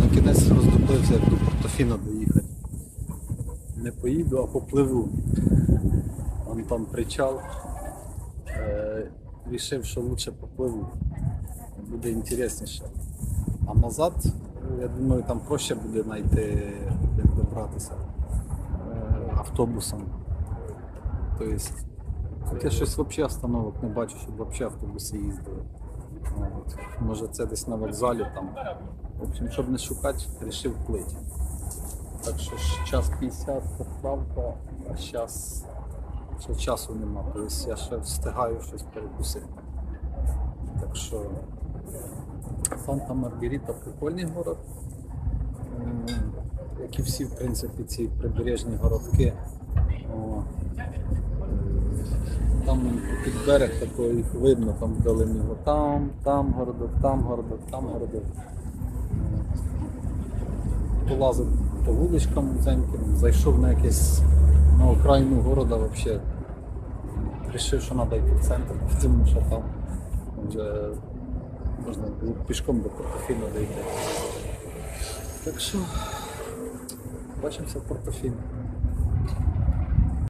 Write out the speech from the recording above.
На кінець роздуплився, як до Портофіна доїхати. Не поїду, а попливу. Вон там причал. Е, рішив, що лучше попливу. Буде інтересніше. А назад, е, я думаю, там проще буде знайти, як добратися е, автобусом. Тобто, я щось взагалі остановок не бачу, щоб взагалі автобуси їздили. Може це десь на вокзалі там. В общем, щоб не шукати, вирішив плити. Так що час 50 поправка, а зараз ще часу нема, тобто я ще встигаю щось перекусити. Так що Санта Маргарита прикольний город. Як і всі, в принципі, ці прибережні городки. Там під берег такий їх видно, там вдалині. Там, там городок, там городок, там городок. Полазив по вуличкам вузеньким, зайшов на якесь на окраїну города взагалі. Рішив, що треба йти в центр, тому що там вже можна було пішком до Портофіно дійти. Так що бачимося в Портофіно.